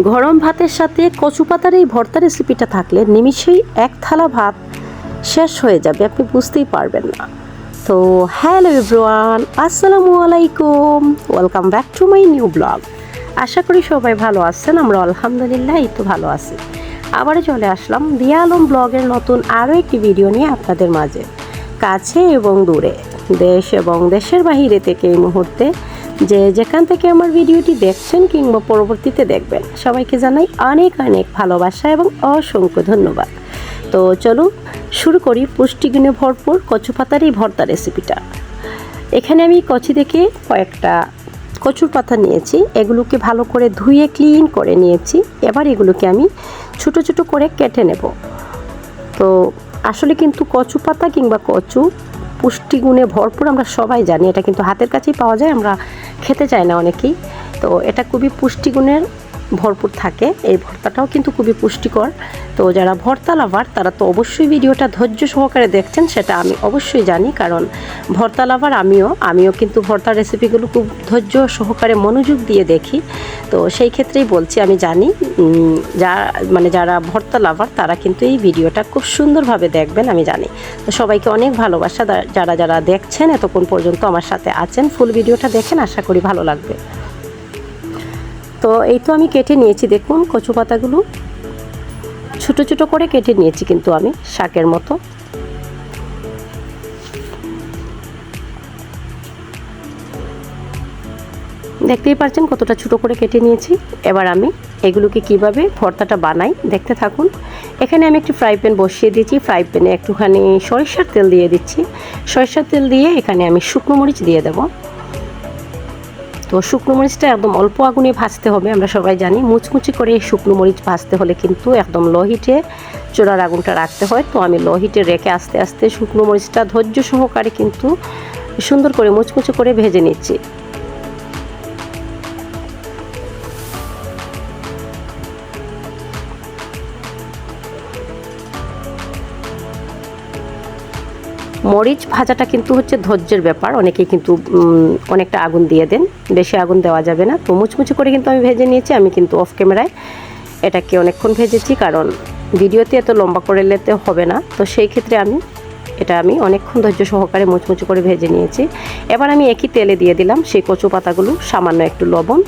গরম ভাতের সাথে কচু পাতার এই ভর্তা রেসিপিটা থাকলে নিমিষেই এক থালা ভাত শেষ হয়ে যাবে, আপনি বুঝতেই পারবেন না। তো হ্যালো এভরিওয়ান, আসসালামু আলাইকুম। Welcome back to my new vlog আশা করি সবাই ভালো আছেন, আমরা আলহামদুলিল্লাহ এই তো ভালো আছি। আবারও চলে আসলাম দিয়া আলম ব্লগের নতুন আরও একটি ভিডিও নিয়ে আপনাদের মাঝে। কাছে এবং দূরে, দেশ এবং দেশের বাহিরে থেকে এই মুহূর্তে যে যেখান থেকে আমার ভিডিওটি দেখছেন কিংবা পরবর্তীতে দেখবেন, সবাইকে জানাই অনেক অনেক ভালোবাসা এবং অসংখ্য ধন্যবাদ। তো চলুন শুরু করি, পুষ্টিগুণে ভরপুর কচু পাতার এই ভর্তা রেসিপিটা এখানে আমি কচি থেকে কয়েকটা কচুর পাতা নিয়েছি, এগুলোকে ভালো করে ধুয়ে ক্লিন করে নিয়েছি। এবার এগুলোকে আমি ছোট ছোট করে কেটে নেব। তো আসলে কিন্তু কচু পাতা কিংবা কচু পুষ্টিগুণে ভরপুর, আমরা সবাই জানি, এটা কিন্তু হাতের কাছেই পাওয়া যায়, আমরা খেতে চায় না অনেকেই। তো এটা খুবই পুষ্টিগুণের ভরপুর থাকে। এই ভর্তাটাও কিন্তু খুবই পুষ্টিকর। তো যারা ভর্তা লাভার, তারা তো অবশ্যই ভিডিওটা ধৈর্য সহকারে দেখছেন, সেটা আমি অবশ্যই জানি। কারণ ভর্তা লাভার আমিও আমিও কিন্তু ভর্তার রেসিপিগুলো খুব ধৈর্য সহকারে মনোযোগ দিয়ে দেখি। তো সেই ক্ষেত্রেই বলছি, আমি জানি যা মানে যারা ভর্তা লাভার, তারা কিন্তু এই ভিডিওটা খুব সুন্দরভাবে দেখবেন, আমি জানি। তো সবাইকে অনেক ভালোবাসা। যারা যারা দেখছেন এতক্ষণ পর্যন্ত আমার সাথে আছেন, ফুল ভিডিওটা দেখেন, আশা করি ভালো লাগবে। তো এই তো আমি কেটে নিয়েছি, দেখুন কচু পাতাগুলো। ছোট ছোট করে কেটে নিয়েছি কিন্তু আমি শাকের মতো। দেখতেই পারছেন কতটা ছোট করে কেটে নিয়েছি। এবার আমি এগুলোকে কীভাবে ভর্তাটা বানাই দেখতে থাকুন। এখানে আমি একটি ফ্রাই প্যান বসিয়ে দিয়েছি। ফ্রাই প্যানে একটুখানি সরিষার তেল দিয়ে দিচ্ছি। সরিষার তেল দিয়ে এখানে আমি শুকনো মরিচ দিয়ে দেবো। তো শুকনো মরিচটা একদম অল্প আগুনে ভাজতে হবে, আমরা সবাই জানি। মুচমুচি করে শুকনো মরিচ ভাজতে হলে কিন্তু একদম লো হিটে চোলার আগুনটা রাখতে হয়। তো আমি লো হিটে রেখে আস্তে আস্তে শুকনো মরিচটা ধৈর্য সহকারে কিন্তু সুন্দর করে মুচমুচে করে ভেজে নিচ্ছি। মরিচ ভাজাটা কিন্তু হচ্ছে ধৈর্যের ব্যাপার। অনেকেই কিন্তু অনেকটা আগুন দিয়ে দেন। বেশি আগুন দেওয়া যাবে না। তো মুচমুচি করে কিন্তু আমি ভেজে নিয়েছি। আমি কিন্তু অফ ক্যামেরায় এটাকে অনেকক্ষণ ভেজেছি। কারণ ভিডিওতে এত লম্বা করে নিতে হবে না। তো সেই ক্ষেত্রে আমি এটা আমি অনেকক্ষণ ধৈর্য সহকারে মুচমুচি করে ভেজে নিয়েছি। এবার আমি একই তেলে দিয়ে দিলাম সেই কচু পাতাগুলো, সামান্য একটু লবণ,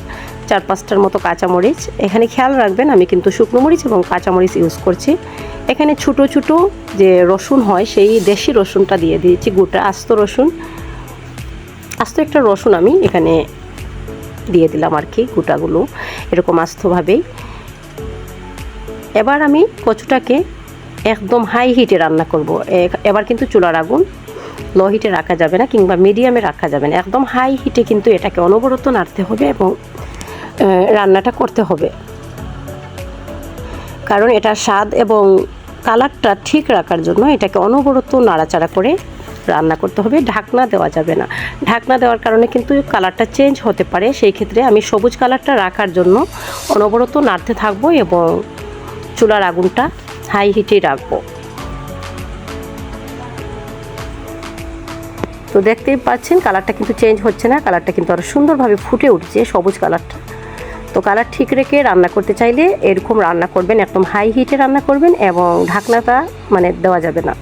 চার পাঁচটার মতো কাঁচামরিচ। এখানে খেয়াল রাখবেন, আমি কিন্তু শুকনো মরিচ এবং কাঁচামরিচ ইউজ করছি। এখানে ছোটো ছোটো যে রসুন হয়, সেই দেশি রসুনটা দিয়ে দিয়েছি, গোটা আস্ত রসুন। আস্ত একটা রসুন আমি এখানে দিয়ে দিলাম আর কি, গোটাগুলো, এরকম আস্তভাবেই। এবার আমি কচুটাকে একদম হাই হিটে রান্না করব। এবার কিন্তু চুলার আগুন লো হিটে রাখা যাবে না কিংবা মিডিয়ামে রাখা যাবে না। একদম হাই হিটে কিন্তু এটাকে অনবরত নাড়তে হবে এবং রান্নাটা করতে হবে। কারণ এটা স্বাদ এবং কালারটা ঠিক রাখার জন্য এটাকে অনবরত নাড়াচাড়া করে রান্না করতে হবে। ঢাকনা দেওয়া যাবে না। ঢাকনা দেওয়ার কারণে কিন্তু কালারটা চেঞ্জ হতে পারে। সেই ক্ষেত্রে আমি সবুজ কালারটা রাখার জন্য অনবরত নাড়তে থাকব এবং চুলার আগুনটা হাই হিটেই রাখব। তো দেখতেই পাচ্ছেন কালারটা কিন্তু চেঞ্জ হচ্ছে না কালারটা কিন্তু আরও সুন্দরভাবে ফুটে উঠছে, সবুজ কালারটা তো কালার ঠিক রেখে রান্না করতে চাইলে এরকম রান্না করবেন, একদম হাই হিটে রান্না করবেন এবং ঢাকনাটা মানে দেওয়া যাবে না।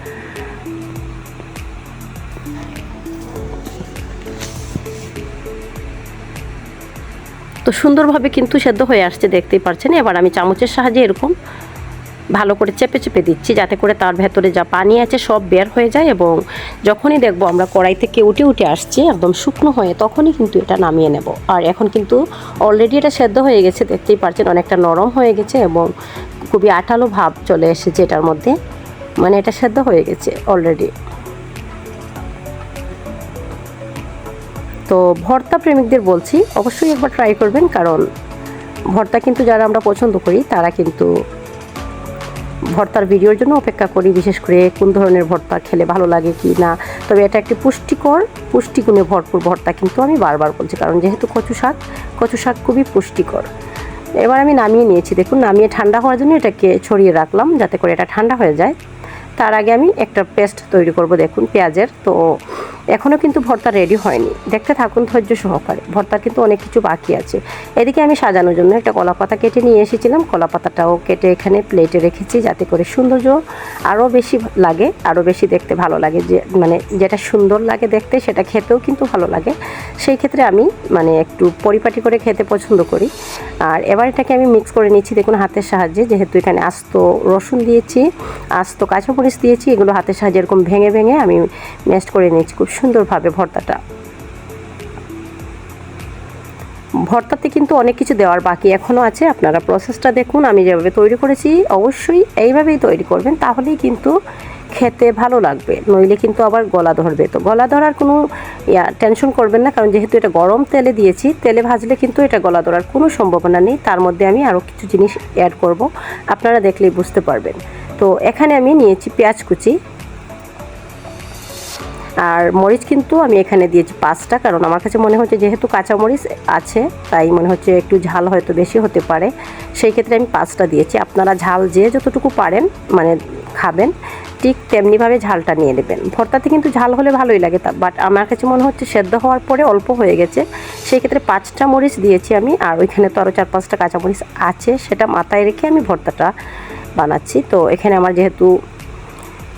তো সুন্দরভাবে কিন্তু সেদ্ধ হয়ে আসছে, দেখতেই পাচ্ছেন। এবার আমি চামচের সাহায্যে এরকম ভালো করে চেপে চেপে দিচ্ছি, যাতে করে তার ভেতরে যা পানি আছে সব বের হয়ে যায় এবং যখনই দেখব আমরা কড়াই থেকে উঠে উঠে আসছি, একদম শুকনো হয়ে, তখনই কিন্তু এটা নামিয়ে নেব। আর এখন কিন্তু অলরেডি এটা সেদ্ধ হয়ে গেছে, দেখতেই পারছেন অনেকটা নরম হয়ে গেছে এবং খুবই আঠালো ভাব চলে এসেছে এটার মধ্যে। মানে এটা সেদ্ধ হয়ে গেছে অলরেডি তো ভর্তা প্রেমিকদের বলছি, অবশ্যই একবার ট্রাই করবেন, কারণ ভর্তা কিন্তু যারা আমরা পছন্দ করি, তারা কিন্তু ভর্তার ভিডিওর জন্য অপেক্ষা করি, বিশেষ করে কোন ধরনের ভর্তা খেলে ভালো লাগে কি না। তবে এটা একটি পুষ্টিকর, পুষ্টিগুণে ভরপুর ভর্তা কিন্তু আমি বারবার বলছি, কারণ যেহেতু কচু শাক কচু শাক খুবই পুষ্টিকর। এবার আমি নামিয়ে নিয়েছি, দেখুন, নামিয়ে ঠান্ডা হওয়ার জন্য এটাকে ছড়িয়ে রাখলাম যাতে করে এটা ঠান্ডা হয়ে যায়। তার আগে আমি একটা পেস্ট তৈরি করব, দেখুন, পেঁয়াজের। তো এখনও কিন্তু ভর্তা রেডি হয়নি। দেখতে থাকুন ধৈর্য সহকারে। ভর্তা কিন্তু অনেক কিছু বাকি আছে। এদিকে আমি সাজানোর জন্য একটা কলা পাতা কেটে নিয়ে এসেছিলাম। কলা পাতাটাও কেটে এখানে প্লেটে রেখেছি যাতে করে সৌন্দর্য আরও বেশি লাগে আরও বেশি দেখতে ভালো লাগে। যে মানে যেটা সুন্দর লাগে দেখতে, সেটা খেতেও কিন্তু ভালো লাগে। সেই ক্ষেত্রে আমি মানে একটু পরিপাটি করে খেতে পছন্দ করি। আর এবার এটাকে আমি মিক্স করে নিচ্ছি, দেখুন হাতের সাহায্যে। যেহেতু এখানে আস্ত রসুন দিয়েছি, আস্ত কাঁচামরিচ দিয়েছি, এগুলো হাতের সাহায্যে এরকম ভেঙে ভেঙে আমি মেস্ট করে নিচ্ছি। খুব সুন্দরভাবে ভর্তাটা। ভর্তাতে কিন্তু অনেক কিছু দেওয়ার বাকি এখনও আছে, আপনারা প্রসেসটা দেখুন, আমি যেভাবে তৈরি করেছি, অবশ্যই এইভাবেই তৈরি করবেন, তাহলেই কিন্তু খেতে ভালো লাগবে, নইলে কিন্তু আবার গলা ধরবে। তো গলা ধরার কোনো, ইয়া টেনশন করবেন না, কারণ যেহেতু এটা গরম তেলে দিয়েছি, তেলে ভাজলে কিন্তু এটা গলা ধরার কোনো সম্ভাবনা নেই, তার মধ্যে আমি আরও কিছু জিনিস অ্যাড করব, আপনারা দেখলেই বুঝতে পারবেন। তো এখানে আমি নিয়েছি পেঁয়াজ কুচি আর মরিচ কিন্তু আমি এখানে দিয়েছি পাঁচটা, কারণ আমার কাছে মনে হচ্ছে যেহেতু কাঁচা মরিচ আছে, তাই মনে হচ্ছে একটু ঝাল হয়তো বেশি হতে পারে। সেই ক্ষেত্রে আমি পাঁচটা দিয়েছি। আপনারা ঝাল যে যতটুকু পারেন মানে খাবেন, ঠিক তেমনিভাবে ঝালটা নিয়ে নেবেন। ভর্তাতে কিন্তু ঝাল হলে ভালোই লাগে, তা বাট আমার কাছে মনে হচ্ছে সেদ্ধ হওয়ার পরে অল্প হয়ে গেছে। সেই ক্ষেত্রে পাঁচটা মরিচ দিয়েছি আমি, আর ওইখানে তো আরও চার পাঁচটা কাঁচা মরিচ আছে, সেটা মাথায় রেখে আমি ভর্তাটা বানাচ্ছি। তো এখানে আমার যেহেতু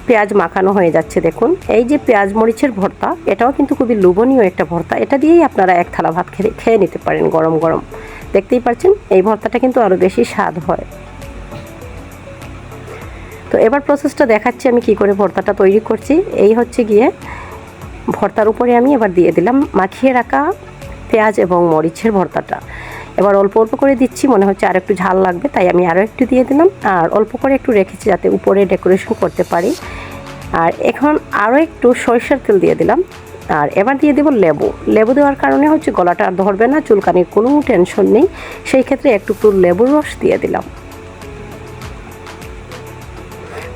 পেঁয়াজ মাখানো হয়ে যাচ্ছে, দেখুন। এই যে পেঁয়াজ মরিচের ভর্তা, এটাও কিন্তু খুবই লোভনীয় একটা ভর্তা। এটা দিয়েই আপনারা এক থালা ভাত খেয়ে খেয়ে নিতে পারেন গরম গরম। দেখতেই পাচ্ছেন, এই ভর্তাটা কিন্তু আরও বেশি স্বাদ হয়। তো এবার প্রসেসটা দেখাচ্ছি আমি কি করে ভর্তাটা তৈরি করছি। এই হচ্ছে গিয়ে ভর্তার উপরে আমি এবার দিয়ে দিলাম মাখিয়ে রাখা পেঁয়াজ এবং মরিচের ভর্তাটা। এবার অল্প অল্প করে দিচ্ছি, মনে হচ্ছে আর একটু ঝাল লাগবে, তাই আমি আরও একটু দিয়ে দিলাম। আর অল্প করে একটু রেখেছি যাতে উপরে ডেকোরেশন করতে পারি। আর এখন আরও একটু সরিষার তেল দিয়ে দিলাম। আর এবার দিয়ে দেবো লেবু। লেবু দেওয়ার কারণে হচ্ছে গলাটা আর ধরবে না, চুলকানির কোনো টেনশন নেই। সেই ক্ষেত্রে একটু একটু লেবুর রস দিয়ে দিলাম।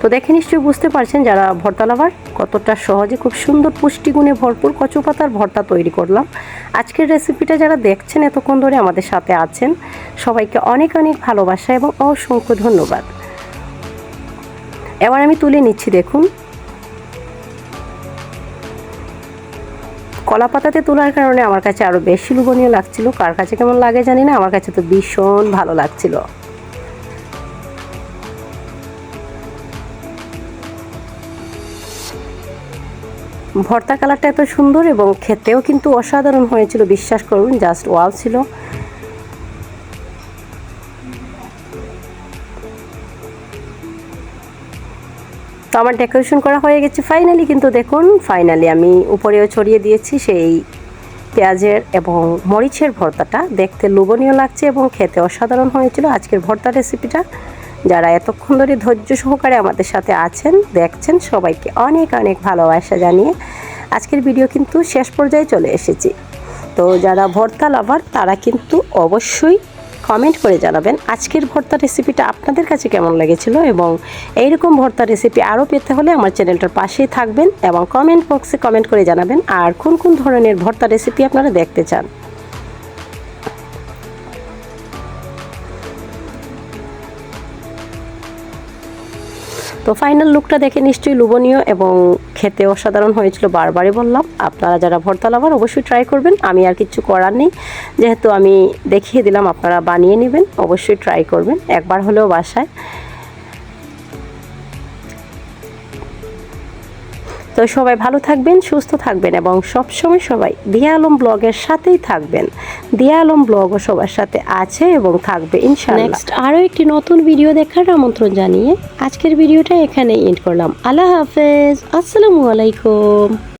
তো দেখে নিশ্চয়ই বুঝতে পারছেন যারা ভর্তা লাভার, কতটা সহজে খুব সুন্দর পুষ্টিগুণে ভরপুর কচু পাতার ভর্তা তৈরি করলাম। আজকের রেসিপিটা যারা দেখছেন এতক্ষণ ধরে আমাদের সাথে আছেন, সবাইকে অনেক অনেক ভালোবাসা এবং অসংখ্য ধন্যবাদ। এবার আমি তুলে নিচ্ছি দেখুন। কলা পাতাতে তোলার কারণে আমার কাছে আরও বেশি লোভনীয় লাগছিল। কার কাছে কেমন লাগে জানি না, আমার কাছে তো ভীষণ ভালো লাগছিল। ভর্তা কালারটা এত সুন্দর এবং খেতেও কিন্তু অসাধারণ হয়েছিল, বিশ্বাস করুন জাস্ট ওয়াও ছিল। তো আমার ডেকোরেশন করা হয়ে গেছে ফাইনালি কিন্তু দেখুন ফাইনালি আমি উপরেও ছড়িয়ে দিয়েছি সেই পেঁয়াজের এবং মরিচের ভর্তাটা। দেখতে লোভনীয় লাগছে এবং খেতে অসাধারণ হয়েছিল। আজকের ভর্তা রেসিপিটা যারা এতক্ষণ ধরে ধৈর্য সহকারে আমাদের সাথে আছেন, দেখছেন, সবাইকে অনেক অনেক ভালোবাসা জানিয়ে আজকের ভিডিও কিন্তু শেষ পর্যায়ে চলে এসেছি। তো যারা ভর্তা লাভার তারা কিন্তু অবশ্যই কমেন্ট করে জানাবেন আজকের ভর্তা রেসিপিটা আপনাদের কাছে কেমন লেগেছিল এবং এইরকম ভর্তা রেসিপি আরও পেতে হলে আমার চ্যানেলটার পাশেই থাকবেন এবং কমেন্ট বক্সে কমেন্ট করে জানাবেন আর কোন কোন ধরনের ভর্তা রেসিপি আপনারা দেখতে চান। তো ফাইনাল লুকটা দেখে নিশ্চয়ই লোভনীয় এবং খেতে অসাধারণ হয়েছিল, বারবারই বললাম। আপনারা যারা ভর্তা লাভার অবশ্যই ট্রাই করবেন। আমি আর কিছু করার নেই। যেহেতু আমি দেখিয়ে দিলাম, আপনারা বানিয়ে নেবেন, অবশ্যই ট্রাই করবেন। একবার হলেও বাসায়। তো সবাই ভালো থাকবেন, সুস্থ থাকবেন এবং সবসময় সবাই দিয়া আলম ব্লগের সাথেই থাকবেন। দিয়া আলম ব্লগও সবার সাথে আছে এবং থাকবে, ইনশাআল্লাহ। নেক্সট আরও একটি নতুন ভিডিও দেখার আমন্ত্রণ জানিয়ে আজকের ভিডিওটা এখানে এন্ড করলাম। আল্লাহ হাফেজ, আসসালামু আলাইকুম।